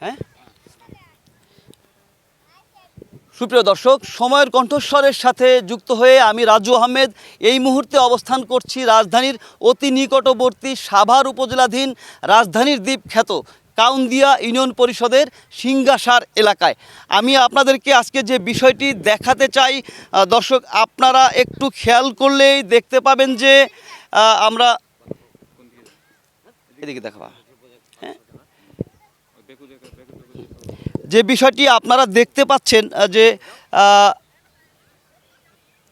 হ্যাঁ? সুপ্রিয় দর্শক, সময়ের কণ্ঠস্বরের সাথে যুক্ত হয়ে আমি রাজু আহমেদ এই মুহূর্তে অবস্থান করছি রাজধানীর অতি নিকটবর্তী সাভার উপজেলাধীন রাজধানীর দ্বীপ খ্যাত কাউন্দিয়া ইউনিয়ন পরিষদের সিঙ্গাসার এলাকায়। আমি আপনাদেরকে আজকে যে বিষয়টি দেখাতে চাই দর্শক, আপনারা একটু খেয়াল করলেই দেখতে পাবেন যে আমরা এদিকে দেখাবা হ্যাঁ যে বিষয়টি আপনারা দেখতে পাচ্ছেন যে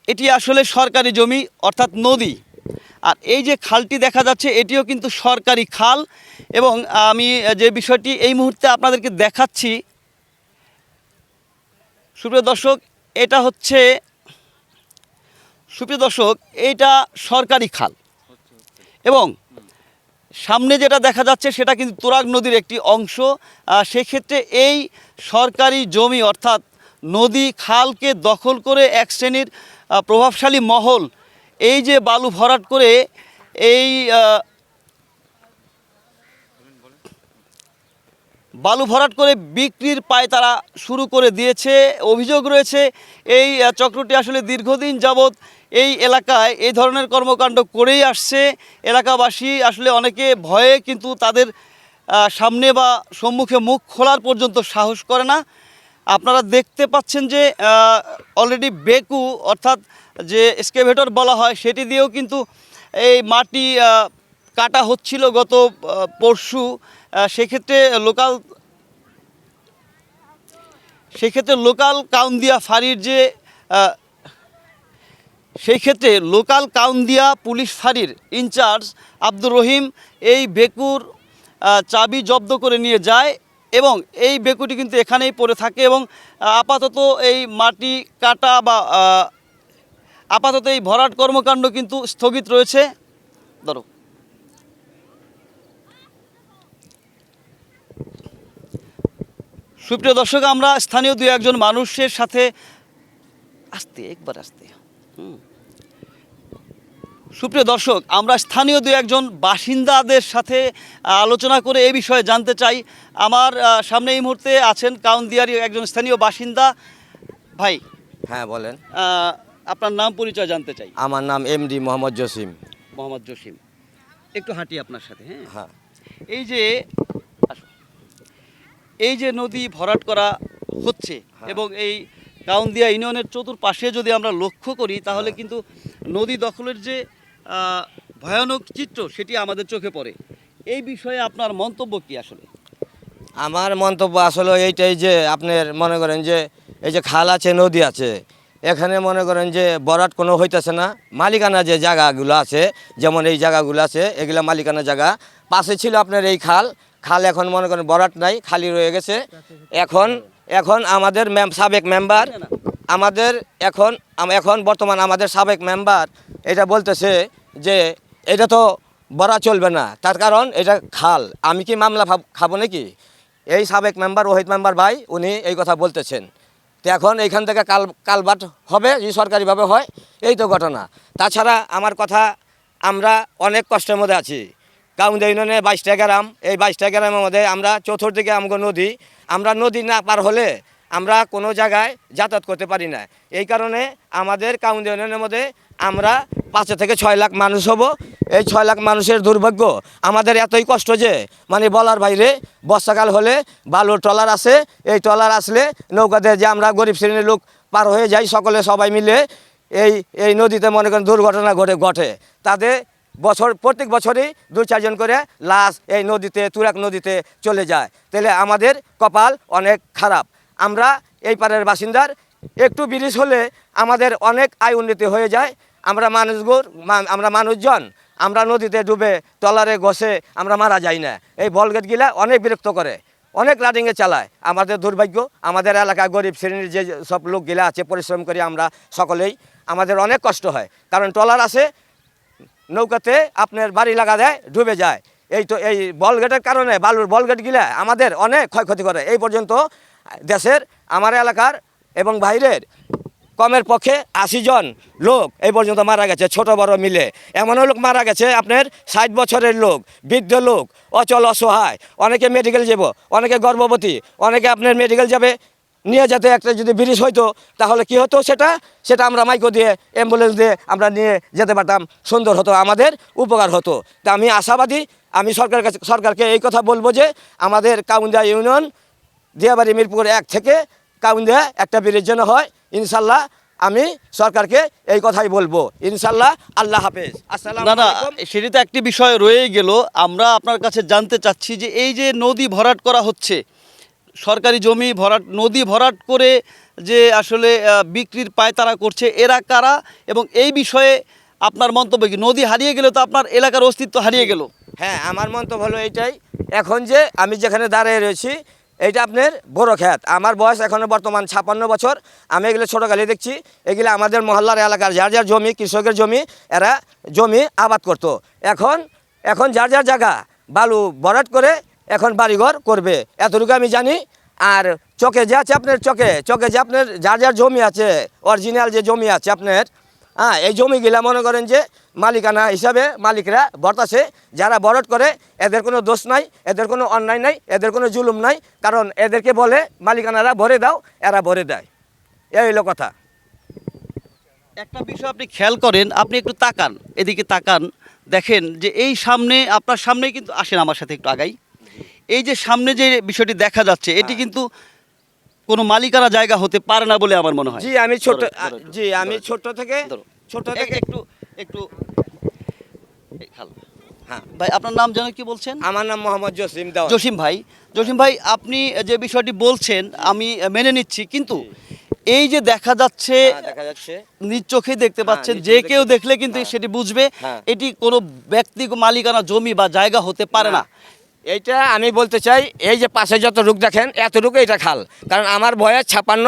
এটি আসলে সরকারি জমি, অর্থাৎ নদী। আর এই যে খালটি দেখা যাচ্ছে, এটিও কিন্তু সরকারি খাল এবং আমি যে বিষয়টি এই মুহূর্তে আপনাদেরকে দেখাচ্ছি, সুপ্রিয় দর্শক, এটা হচ্ছে, সুপ্রিয় দর্শক এইটা সরকারি খাল। এবং সামনে যেটা দেখা যাচ্ছে সেটা কিন্তু তুরাগ নদীর একটি অংশ। সেক্ষেত্রে এই সরকারি জমি অর্থাৎ নদী খালকে দখল করে এক শ্রেণির প্রভাবশালী মহল, এই যে বালু ভরাট করে এই বালু ভরাট করে বিক্রির পায় তারা শুরু করে দিয়েছে। অভিযোগ রয়েছে, এই চক্রটি আসলে দীর্ঘদিন যাবৎ এই এলাকায় এই ধরনের কর্মকাণ্ড করেই আসছে। এলাকাবাসী আসলে অনেকে ভয়ে কিন্তু তাদের সামনে বা সম্মুখে মুখ খোলার পর্যন্ত সাহস করে না। আপনারা দেখতে পাচ্ছেন যে অলরেডি বেকু অর্থাৎ যে স্কেভেটর বলা হয়, সেটি দিয়েও কিন্তু এই মাটি কাটা হচ্ছিল গত পরশু। সেক্ষেত্রে লোকাল সেক্ষেত্রে লোকাল কাউন্দিয়া ফাঁড়ির যে সেই ক্ষেত্রে লোকাল কাউন্দিয়া পুলিশ ফাঁড়ির ইনচার্জ আব্দুর রহিম এই বেকুর চাবি জব্দ করে নিয়ে যায় এবং এই বেকুটি কিন্তু এখানেই পড়ে থাকে এবং আপাতত এই মাটি কাটা বা আপাতত এই ভরাট কর্মকাণ্ড কিন্তু স্থগিত রয়েছে। ধরো। সুপ্রিয় দর্শক, আমরা স্থানীয় দু একজন মানুষের সাথে আসতে, একবার আসতে। হুম। সুপ্রিয় দর্শক আমরা স্থানীয় দু একজন বাসিন্দাদের সাথে আলোচনা করে এই বিষয়ে জানতে চাই। আমার সামনে এই মুহূর্তে আছেন কাউন্দিয়ারি একজন স্থানীয় বাসিন্দা। ভাই হ্যাঁ বলেন। আপনার নাম পরিচয় জানতে চাই। আমার নাম এমডি মোহাম্মদ জসিম। মোহাম্মদ জসিম। একটু হাঁটি আপনার সাথে হ্যাঁ? হ্যাঁ। এই যে। এই যে নদী ভরাট করা হচ্ছে হ্যাঁ। এবং এই কাউন্দিয়া ইউনিয়নের চতুর্পাশে যদি আমরা লক্ষ্য করি তাহলে হ্যাঁ। কিন্তু নদী দখলের যে ভয়ানক চিত্র সেটি আমাদের চোখে পড়ে। এই বিষয়ে আপনার মন্তব্য কি আসলে? আমার মন্তব্য আসলে এইটাই যে আপনার মনে করেন যে এই যে খাল আছে নদী আছে এখানে মনে করেন যে বরাট কোনো হইতেছে না। মালিকানা যে জায়গাগুলো আছে যেমন এই জায়গাগুলো আছে এগুলা মালিকানা জায়গা। পাশে ছিল আপনার এই খাল। খাল এখন মনে করেন বরাট নাই খালি রয়ে গেছে। এখন এখন আমাদের সাবেক মেম্বার আমাদের এখন এখন বর্তমান আমাদের সাবেক মেম্বার এটা বলতেছে যে এটা তো বরা চলবে না। তার কারণ এটা খাল। আমি কি মামলা খাব নাকি? এই সাবেক মেম্বার ওহিদ মেম্বার ভাই, উনি এই কথা বলতেছেন। তো এখন এইখান থেকে কাল কালবাট হবে, যদি সরকারিভাবে হয়, এই তো ঘটনা। তাছাড়া আমার কথা আমরা অনেক কষ্টের মধ্যে আছি। কাউন্দ ইউনিয়নে বাইশটা গ্রাম। এই বাইশটা গ্রামের মধ্যে আমরা চতুর্দিকে আমগো নদী। আমরা নদী না পার হলে আমরা কোনো জায়গায় যাতায়াত করতে পারি না। এই কারণে আমাদের কাউন্দ ইউনিয়নের মধ্যে আমরা পাঁচে থেকে ছয় লাখ মানুষ হব। এই ছয় লাখ মানুষের দুর্ভাগ্য আমাদের এতই কষ্ট যে মানে বলার বাইরে বর্ষাকাল হলে বালুর ট্রলার আসে। এই ট্রলার আসলে নৌকাতে যে আমরা গরিব শ্রেণির লোক পার হয়ে যাই, সকলে সবাই মিলে এই এই নদীতে মনে করেন দুর্ঘটনা ঘটে ঘটে। তাদের বছর, প্রত্যেক বছরই দু চারজন করে লাশ এই নদীতে তুরাক নদীতে চলে যায়। তাহলে আমাদের কপাল অনেক খারাপ। আমরা এই পাড়ের বাসিন্দার। একটু ব্রিজ হলে আমাদের অনেক আয় উন্নতি হয়ে যায়। আমরা মানুষগুর আমরা মানুষজন, আমরা নদীতে ডুবে টলারে ঘষে আমরা মারা যাই না। এই বলগেটগুলা অনেক বিরক্ত করে, অনেক রানিংয়ে চালায়। আমাদের দুর্ভাগ্য, আমাদের এলাকা গরিব শ্রেণির যে সব লোকগুলা আছে, পরিশ্রম করি আমরা সকলেই আমাদের অনেক কষ্ট হয়। কারণ ট্রলার আছে, নৌকাতে আপনার বাড়ি লাগা দেয়, ডুবে যায়। এই তো এই বলগেটের কারণে বালুর বলগেটগুলা আমাদের অনেক ক্ষয়ক্ষতি করে। এই পর্যন্ত দেশের, আমার এলাকার এবং বাইরের কমের পক্ষে আশি জন লোক এই পর্যন্ত মারা গেছে, ছোট বড় মিলে। এমনও লোক মারা গেছে, আপনার ষাট বছরের লোক, বৃদ্ধ লোক, অচল, অসহায়। অনেকে মেডিকেল যাব, অনেকে গর্ভবতী, অনেকে আপনার মেডিকেল যাবে, নিয়ে যেতে একটা যদি ব্রিজ হইতো, তাহলে কি হতো সেটা? সেটা আমরা মাইকো দিয়ে অ্যাম্বুলেন্স দিয়ে আমরা নিয়ে যেতে পারতাম, সুন্দর হতো, আমাদের উপকার হতো। তা আমি আশাবাদী, আমি সরকার কাছে, সরকারকে এই কথা বলব যে, আমাদের কাউন্দিয়া ইউনিয়ন দিয়াবাড়ি মিরপুর এক থেকে কাউন্দিয়া একটা ব্রিজ যেন হয়। ইনশাল্লাহ আমি সরকারকে এই কথাই বলব। ইনশাল্লাহ আল্লাহ হাফেজ। আসসালাম না না সেটি তো একটি বিষয় রয়েই গেল। আমরা আপনার কাছে জানতে চাচ্ছি যে এই যে নদী ভরাট করা হচ্ছে সরকারি জমি ভরাট নদী ভরাট করে যে আসলে বিক্রির পায়তারা করছে এরা কারা? এবং এই বিষয়ে আপনার মন্তব্য কি? নদী হারিয়ে গেলে তো আপনার এলাকার অস্তিত্ব হারিয়ে গেল। হ্যাঁ আমার মন্তব্য হলো এইটাই। এখন যে আমি যেখানে দাঁড়িয়ে রয়েছি এইটা আপনার বড় খ্যাত। আমার বয়স এখনও বর্তমান ছাপান্ন বছর। আমি এগুলো ছোটোকালে দেখছি। এগুলো আমাদের মহল্লার এলাকার যার যার জমি, কৃষকের জমি, এরা জমি আবাদ করত। এখন এখন যার যার জায়গা, বালু বরাট করে এখন বাড়িঘর করবে। এতটুকু আমি জানি। আর চকে যে আছে আপনার চকে চকে যে আপনার যার যার জমি আছে অরিজিনাল যে জমি আছে আপনার হ্যাঁ এই জমিগুলা মনে করেন যে মালিকানা হিসাবে মালিকরা বর্তাছে যারা বরট করে এদের কোনো দোষ নাই এদের কোনো অন্যায় নাই এদের কোনো জুলুম নাই কারণ এদেরকে বলে মালিকানারা ভরে দাও এরা ভরে দেয়। এই হলো কথা। একটা বিষয় আপনি খেয়াল করেন আপনি একটু তাকান এদিকে তাকান দেখেন যে এই সামনে আপনার সামনে কিন্তু আসেন আমার সাথে একটু আগাই। এই যে সামনে যে বিষয়টি দেখা যাচ্ছে এটি কিন্তু কোনো মালিকানা জায়গা হতে পারে না বলে আমার মনে হয়। জি আমি ছোট জি আমি ছোট থেকে ছোট থেকে একটু একটু হ্যাঁ। ভাই আপনার নাম যেন কি বলছেন? আমার নাম মোহাম্মদ জসিম দেওয়া জসিম ভাই। জসিম ভাই আপনি যে বিষয়টি বলছেন আমি মেনে নিচ্ছি কিন্তু এই যে দেখা যাচ্ছে দেখা যাচ্ছে। নিজ চোখে দেখতে পাচ্ছেন যে কেউ দেখলে কিন্তু হ্যাঁ। সেটি বুঝবে। হ্যাঁ। এটি কোনো ব্যক্তি মালিকানা জমি বা জায়গা হতে পারে না। এইটা আমি বলতে চাই, এই যে পাশে যত রূপ দেখেন, এত এতটুকু এটা খাল। কারণ আমার বয়স ছাপান্ন,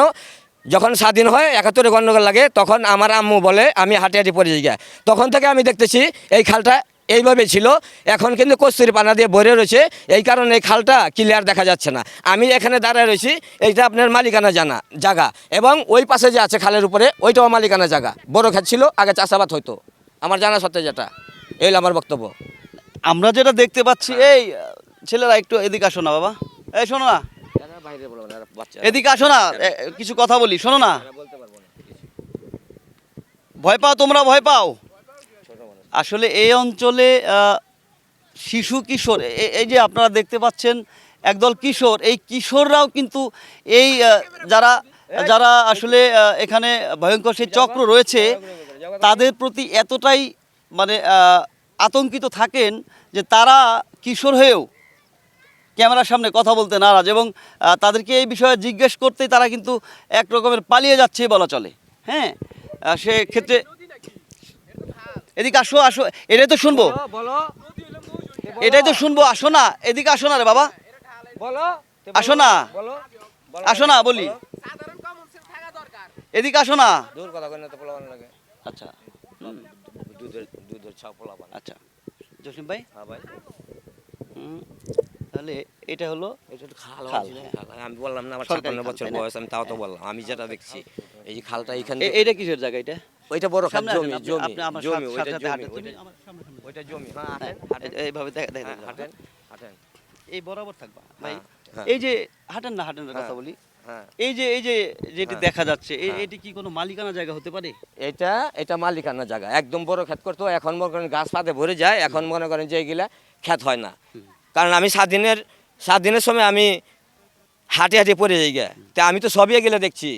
যখন স্বাধীন হয়, একাত্তরে গণ্ডগোল লাগে, তখন আমার আম্মু বলে, আমি হাঁটি হাঁটি পড়ে যাই তখন থেকে আমি দেখতেছি, এই খালটা এইভাবে ছিল। এখন কিন্তু কস্তুরি পানা দিয়ে ভরে রয়েছে। এই কারণে এই খালটা ক্লিয়ার দেখা যাচ্ছে না। আমি এখানে দাঁড়ায় রয়েছি, এইটা আপনার মালিকানা জানা, জায়গা। এবং ওই পাশে যে আছে খালের উপরে, ওইটাও মালিকানা জায়গা। বড় খাত ছিল, আগে চাষাবাদ হতো আমার জানা সত্ত্বে যেটা, এই আমার বক্তব্য। আমরা যেটা দেখতে পাচ্ছি হ্যাঁ। এই ছেলেরা একটু এদিকে আসো না বাবা। এই শোনো না। এদিকে আসো না কিছু কথা বলি শোনো না। ভয় পাও তোমরা ভয় পাও। আসলে এই অঞ্চলে শিশু কিশোর এই যে আপনারা দেখতে পাচ্ছেন একদল কিশোর এই কিশোররাও কিন্তু এই যারা যারা আসলে এখানে ভয়ঙ্কর সেই চক্র রয়েছে তাদের প্রতি এতটাই মানে আহ, আতঙ্কিত থাকেন যে তারা কিশোর হয়েও ক্যামেরার সামনে কথা বলতে নারাজ এবং তাদেরকে এই বিষয়ে জিজ্ঞেস করতেই তারা কিন্তু এক রকমের পালিয়ে যাচ্ছে বলা চলে। হ্যাঁ? আহ, সেক্ষেত্রে এদিকে আসো আসো। এটাই তো শুনব। বলো এটাই তো শুনব। আসো না। এদিকে আসো না রে বাবা। বলো। আসো না। আসো না বলি। এদিকে আসো না। দূর কথা কই না তো পোলাবান লাগে। আচ্ছা। আচ্ছা। জসিম ভাই? হ্যাঁ ভাই। তাহলে এটা হলো এটা খাল হ্যাঁ। খাল। আমি বললাম না আমার বছর বয়স আমি তাও তো বললাম। আমি যেটা দেখছি এই যে খালটা এখানে এটা কিসের জায়গা এটা? ওইটা বড় খাল জমি জমি। জমি ওইটা জমি ওইটা- হ্যাঁ হ্যাঁ, হাঁটেন হাঁটেন। এ- এইভাবে দেখা দেখা হ্যাঁ, হাঁটেন হাঁটেন। এই বরাবর থাকবা। ভাই হ্যাঁ, হ্যাঁ। এই যে হাঁটেন না হাঁটেন কথা হ্যাঁ। বলি। হ্যাঁ এই যে এই যে যেটি হ্যাঁ। দেখা যাচ্ছে হ্যাঁ। এটি কি কোনো মালিকানা জায়গা হতে পারে? এটা এটা মালিকানা জায়গা। একদম বড় ক্ষেত করতো এখন মনে করেন গাছ পাতে ভরে যায় এখন মনে করেন যে এগুলা ক্ষেত হয় না। কারণ আমি সাত দিনের সাত দিনের সময় আমি হাঁটে হাঁটে পড়ে যাই গে তা আমি তো সবই এগুলো দেখছি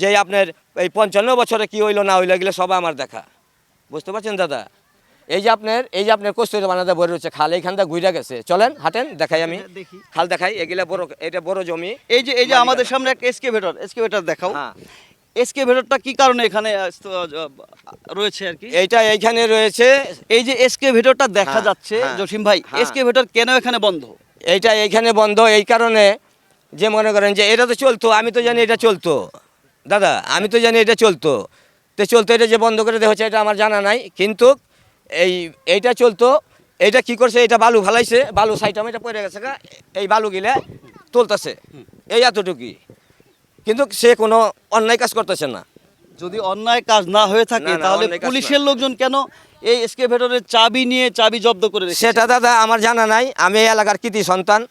যে আপনার এই পঞ্চান্ন বছরে কি হইল না হইল এগুলো সব আমার দেখা। বুঝতে পারছেন দাদা? এই যে আপনার এই যে আপনার কস্তুরি বানাতে ভরে রয়েছে খাল এইখানটা ঘুরে গেছে। চলেন হাঁটেন দেখাই আমি। হ্যাঁ, দেখি। খাল দেখাই এগুলা বড় এটা বড় জমি। এই যে এই যে আমাদের সামনে একটা এসকেভেটর এসকেভেটর দেখাও। হ্যাঁ। এসকেভেটরটা কি কারণে এখানে রয়েছে আর কি? এইটা এইখানে রয়েছে। এই যে এসকেভেটরটা দেখা হ্যাঁ, যাচ্ছে হ্যাঁ, জসিম ভাই হ্যাঁ। এসকেভেটর কেন এখানে বন্ধ? এইটা এইখানে বন্ধ এই কারণে যে মনে করেন যে এটা তো চলতো আমি তো জানি এটা চলতো। দাদা আমি তো জানি এটা চলতো। তো চলতো এটা যে বন্ধ করে দেওয়া হচ্ছে এটা আমার জানা নাই। কিন্তু এই এইটা চলতো এইটা কি করছে এটা বালু ফালাইছে বালু সাইড এটা পড়ে গেছে গা, এই বালু গিলে তুলতেছে। এই এতটুকুই। কিন্তু সে কোনো অন্যায় কাজ করতেছে না। যদি অন্যায় কাজ না হয়ে থাকে তাহলে পুলিশের লোকজন কেন এই এসকেভেটরের চাবি নিয়ে চাবি জব্দ করে সেটা দাদা আমার জানা নাই। আমি এই এলাকার কৃতি সন্তান।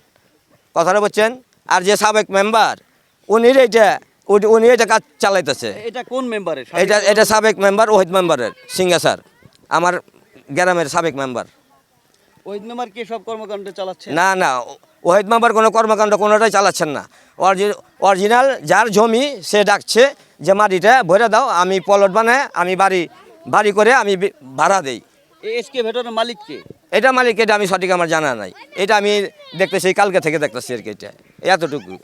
কথাটা বলছেন? আর যে সাবেক মেম্বার উনি এইটা উনি- এটা কাজ চালাইতেছে। এটা কোন মেম্বারের এটা এটা সাবেক মেম্বার ওহিদ মেম্বারের সিঙ্গা স্যার আমার গ্রামের সাবেক মেম্বার ওই মেম্বার কে সব কর্মকাণ্ড চালাচ্ছে? না না ওহিদ মেম্বার কোনো কর্মকাণ্ড কোনোটাই চালাচ্ছেন না। অরিজি- অরিজিনাল যার জমি সে ডাকছে যে মাটিটা ভরে দাও আমি পলট বানায় আমি বাড়ি বাড়ি করে আমি ভাড়া দেই। এসকেভেটরের মালিক কে? এটা মালিক এটা আমি সঠিক আমার জানা নাই। এটা আমি দেখতেছি কালকে থেকে দেখতেছি আর কি এটা এতটুকু।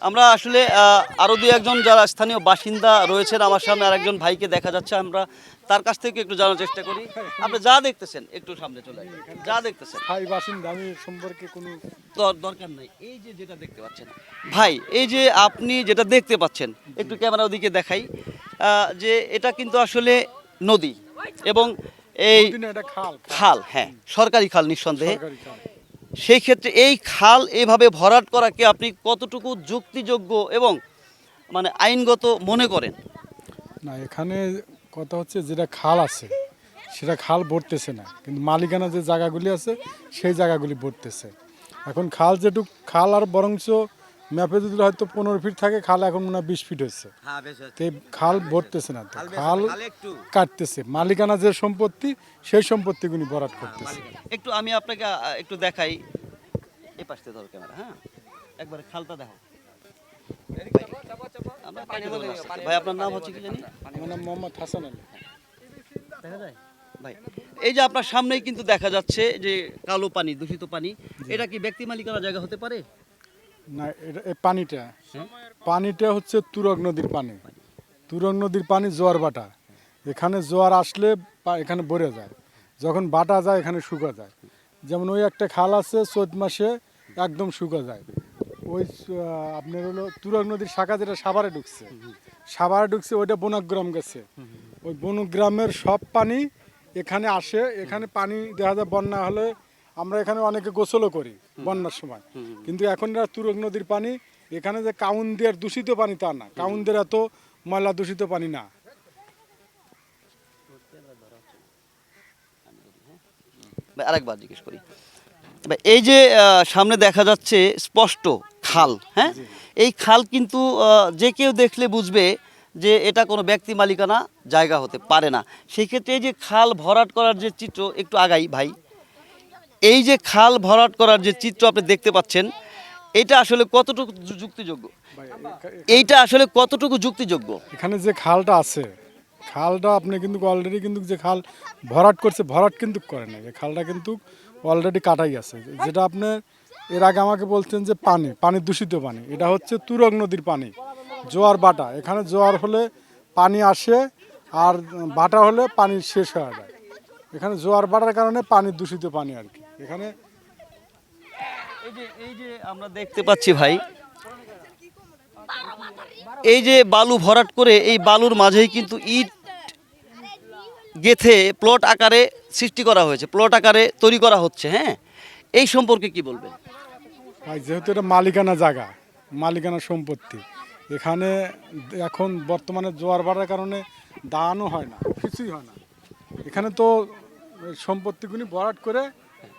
আমরা আসলে আহ, আরও দুই একজন যারা স্থানীয় বাসিন্দা রয়েছেন আমার সামনে আরেকজন ভাইকে দেখা যাচ্ছে। আমরা তার কাছ থেকে একটু জানার চেষ্টা করি। আপনি যা দেখতেছেন একটু সামনে চলে যা দেখতেছেন। স্থায়ী বাসিন্দা আমি সম্পর্কে কোনো দর- দরকার নাই। এই যে যেটা দেখতে পাচ্ছেন ভাই এই যে আপনি যেটা দেখতে পাচ্ছেন একটু ক্যামেরা ওদিকে দেখাই যে এটা কিন্তু আসলে নদী এবং এই দিনে এটা খাল। খাল হ্যাঁ সরকারি খাল নিঃসন্দেহে। সেই ক্ষেত্রে এই খাল এভাবে ভরাট করাকে আপনি কতটুকু যুক্তিযোগ্য এবং মানে আইনগত মনে করেন? না এখানে কথা হচ্ছে যেটা খাল আছে সেটা খাল ভরতেছে না। কিন্তু মালিকানা যে জায়গাগুলি আছে সেই জায়গাগুলি ভরতেছে। এখন খাল যেটুক খাল আর বরঞ্চ ম্যাপে যদি হয়তো পনেরো ফিট থাকে খাল এখন মনে হয় বিশ ফিট হচ্ছে তো খাল ভরতেছে না তো খাল কাটতেছে। মালিকানা যে সম্পত্তি সেই সম্পত্তিগুলি ভরাট করতেছে। একটু আমি আপনাকে একটু দেখাই। এই পাশে ধরো ক্যামেরা হ্যাঁ? একবারে খালটা দেখো আমরা পানি বলে আস্তে আস্তে। ভাই আপনার নাম হচ্ছে কি জানি? আমার নাম মোহাম্মদ হাসান আলী। দেখা যায় ভাই এই যে আপনার সামনেই কিন্তু দেখা যাচ্ছে যে কালো পানি দূষিত পানি এটা কি ব্যক্তি মালিকানা জায়গা হতে পারে? না এটা এই পানিটা? পানিটা হচ্ছে তুরগ নদীর পানি। তুরগ নদীর পানি জোয়ার বাটা। এখানে জোয়ার আসলে এখানে ভরে যায়। যখন বাটা যায় এখানে শুকা যায়। যেমন ওই একটা খাল আছে চৈত মাসে একদম শুকা যায়। ওই আপনার হলো তুরগ নদীর শাখা যেটা সাভারে ঢুকছে। সাভারে ঢুকছে, ওইটা বনগ্রাম গেছে। ওই বনগ্রামের সব পানি এখানে আসে। এখানে পানি দেখা যায় বন্যা হলে আমরা এখানে অনেকে গোসলও করি বন্যার সময়। কিন্তু এখন তুরগ নদীর পানি, এখানে যে কাউন্দের দূষিত পানি তা না। কাউন্দের এত ময়লা দূষিত পানি না। আরেকবার জিজ্ঞেস করি। এই যে সামনে দেখা যাচ্ছে স্পষ্ট খাল হ্যাঁ? এই খাল কিন্তু যে কেউ দেখলে বুঝবে যে এটা কোনো ব্যক্তি মালিকানা জায়গা হতে পারে না। সেই ক্ষেত্রে এই যে খাল ভরাট করার যে চিত্র একটু আগাই ভাই। এই যে খাল ভরাট করার যে চিত্র আপনি দেখতে পাচ্ছেন এটা আসলে কতটুকু যুক্তিযোগ্য? এইটা আসলে কতটুকু যুক্তিযোগ্য? এখানে যে খালটা আছে খালটা আপনি কিন্তু অলরেডি কিন্তু যে খাল ভরাট করছে ভরাট কিন্তু করে না খালটা কিন্তু অলরেডি কাটাই আছে। যেটা আপনি এর আগে আমাকে বলছেন যে পানি পানি দূষিত পানি। এটা হচ্ছে তুরগ নদীর পানি, জোয়ার বাটা। এখানে জোয়ার হলে পানি আসে আর বাটা হলে পানি শেষ হয়ে যায়। এখানে জোয়ার বাটার কারণে পানি দূষিত পানি আর কি। এখানে এই যে এই যে আমরা দেখতে পাচ্ছি ভাই, এই যে বালু ভরাট করে এই বালুর মাঝেই কিন্তু ইট গেথে প্লট আকারে সৃষ্টি করা হয়েছে, প্লট আকারে তৈরি করা হচ্ছে হ্যাঁ? এই সম্পর্কে কি বলবেন? ভাই যেহেতু এটা মালিকানা জায়গা মালিকানা সম্পত্তি এখানে এখন বর্তমানে জোয়ার বাড়ার কারণে দানও হয় না কিছুই হয় না। এখানে তো সম্পত্তিগুলি ভরাট করে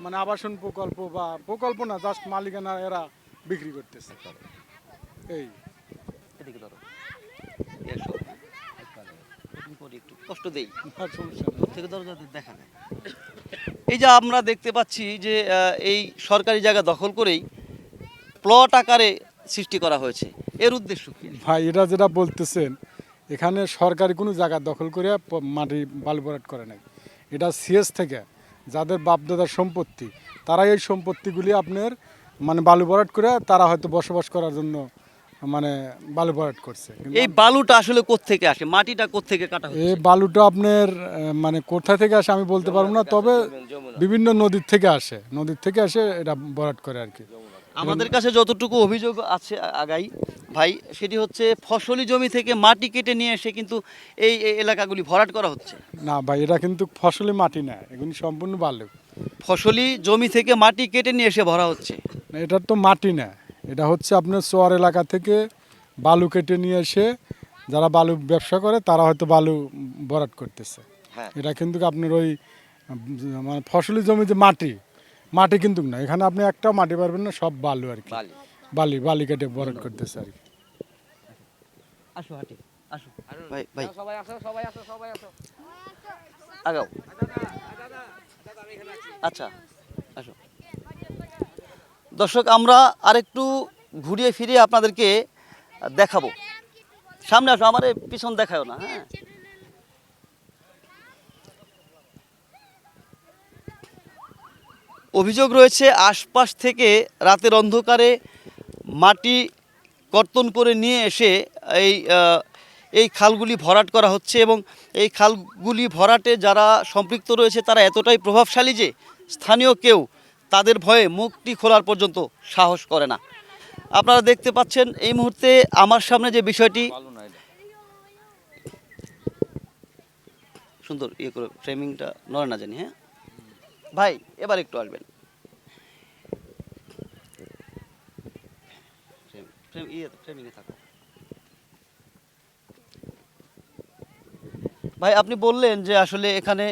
মানে আবাসন প্রকল্প বা প্রকল্প না জাস্ট মালিকানা এরা বিক্রি করতেছে। এই। কষ্ট দেই। থেকে ধরো যাতে দেখা এই যে আমরা দেখতে পাচ্ছি যে এই সরকারি জায়গা দখল করেই প্লট আকারে সৃষ্টি করা হয়েছে। এর উদ্দেশ্য কি? ভাই এটা যেটা বলতেছেন এখানে সরকারি কোনো জায়গা দখল করে মাটি বালু ভরাট করে নাই। এটা সিএস থেকে যাদের বাপদাদার সম্পত্তি তারা এই সম্পত্তিগুলি আপনার মানে বালু ভরাট করে তারা হয়তো বসবাস করার জন্য মানে বালু ভরাট করছে এই বালুটা আসলে কোত্থেকে আসে? মাটিটা কোত্থেকে কাটা এই বালুটা আপনার মানে কোথা থেকে আসে আমি বলতে পারব না তবে বিভিন্ন নদীর থেকে আসে। নদীর থেকে আসে এটা ভরাট করে আর কি। আমাদের কাছে যতটুকু অভিযোগ আছে আগাই ভাই সেটি হচ্ছে ফসলি জমি থেকে মাটি কেটে নিয়ে এসে কিন্তু এই এলাকাগুলি ভরাট করা হচ্ছে। না ভাই এটা কিন্তু ফসলি মাটি না এগুলি সম্পূর্ণ বালু। ফসলি জমি থেকে মাটি কেটে নিয়ে এসে ভরা হচ্ছে। না, এটা তো মাটি না এটা হচ্ছে আপনার চর এলাকা থেকে বালু কেটে নিয়ে এসে যারা বালু ব্যবসা করে তারা হয়তো বালু ভরাট করতেছে। হ্যাঁ। এটা কিন্তু আপনার ওই মানে ফসলি জমি যে মাটি মাটি কিন্তু না এখানে আপনি একটাও মাটি পারবেন না সব বালু আর কি। বালি। বালি কেটে ভরাট করতেছে আর কি। আসো হাঁটি আসো। ভাই ভাই। সবাই আসো সবাই আসো সবাই আসো। আগাও। আচ্ছা আসো। দর্শক আমরা আরেকটু ঘুরিয়ে ফিরিয়ে আপনাদেরকে দেখাবো। সামনে আসো আমার এই পিছন দেখাও না হ্যাঁ। অভিযোগ রয়েছে, আশপাশ থেকে রাতের অন্ধকারে মাটি কর্তন করে নিয়ে এসে এই এই খালগুলি ভরাট করা হচ্ছে এবং এই খালগুলি ভরাটে যারা সম্পৃক্ত রয়েছে তারা এতটাই প্রভাবশালী যে স্থানীয় কেউ তাদের ভয়ে মুখটি খোলার পর্যন্ত সাহস করে না। আপনারা দেখতে পাচ্ছেন এই মুহূর্তে আমার সামনে যে বিষয়টি, সুন্দর ইয়ে করে ফ্রেমিংটা নড়ে না জানি হ্যাঁ? ভাই এবার একটু আসবেন। ইয়ে থাকো। ভাই আপনি বললেন যে আসলে এখানে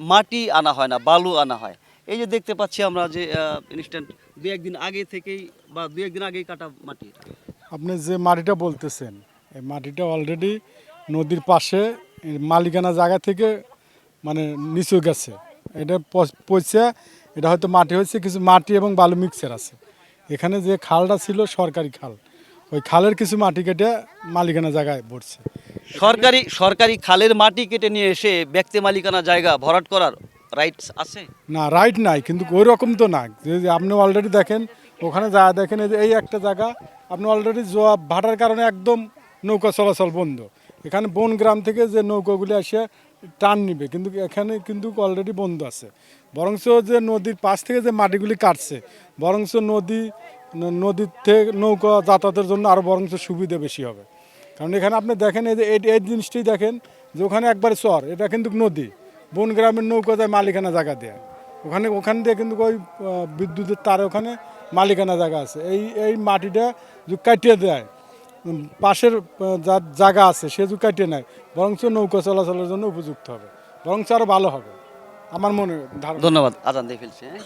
মাটি আনা হয় না বালু আনা হয়। এই যে দেখতে পাচ্ছি আমরা যে ইনস্ট্যান্ট দু একদিন আগে থেকেই বা দু একদিন আগেই কাটা মাটি। আপনি যে মাটিটা বলতেছেন এই মাটিটা অলরেডি নদীর পাশে মালিকানা জায়গা থেকে মানে নিচু গেছে। এটা পচ- পচে এটা হয়তো মাটি হয়েছে কিছু মাটি এবং বালু মিক্সার আছে। এখানে যে খালটা ছিল সরকারি খাল। ওই খালের কিছু মাটি কেটে মালিকানা জায়গায় পড়ছে সরকারি সরকারি খালের মাটি কেটে নিয়ে এসে ব্যক্তি মালিকানা জায়গা ভরাট করার রাইটস আছে? না রাইট নাই কিন্তু ওই রকম তো না যে আপনি অলরেডি দেখেন ওখানে যা দেখেন এই যে এই একটা জায়গা আপনি অলরেডি জোয়া ভাটার কারণে একদম নৌকা চলাচল বন্ধ। এখানে বন গ্রাম থেকে যে নৌকাগুলি আসে টান নিবে, কিন্তু এখানে কিন্তু অলরেডি বন্ধ আছে। বরঞ্চ যে নদীর পাশ থেকে যে মাটিগুলি কাটছে বরঞ্চ নদী, নদীর থেকে নৌকা যাতায়াতের জন্য আরও বরঞ্চ সুবিধা বেশি হবে। কারণ এখানে আপনি দেখেন এই যে, এই- জিনিসটি দেখেন যে ওখানে একবারে চর এটা কিন্তু নদী। বন গ্রামের নৌকা যায় মালিকানা জায়গা দেয়। ওখানে, ওখান দিয়ে কিন্তু ওই বিদ্যুতের তার ওখানে মালিকানা জায়গা আছে। এই এই মাটিটা কাটিয়ে দেয় পাশের যা জায়গা আছে, সে যদি কাটিয়ে নেয়, বরঞ্চ নৌকা চলাচলের জন্য উপযুক্ত হবে। বরঞ্চ আরও ভালো হবে। আমার মনে ধন্যবাদ। আজান দিয়ে ফেলছে হ্যাঁ।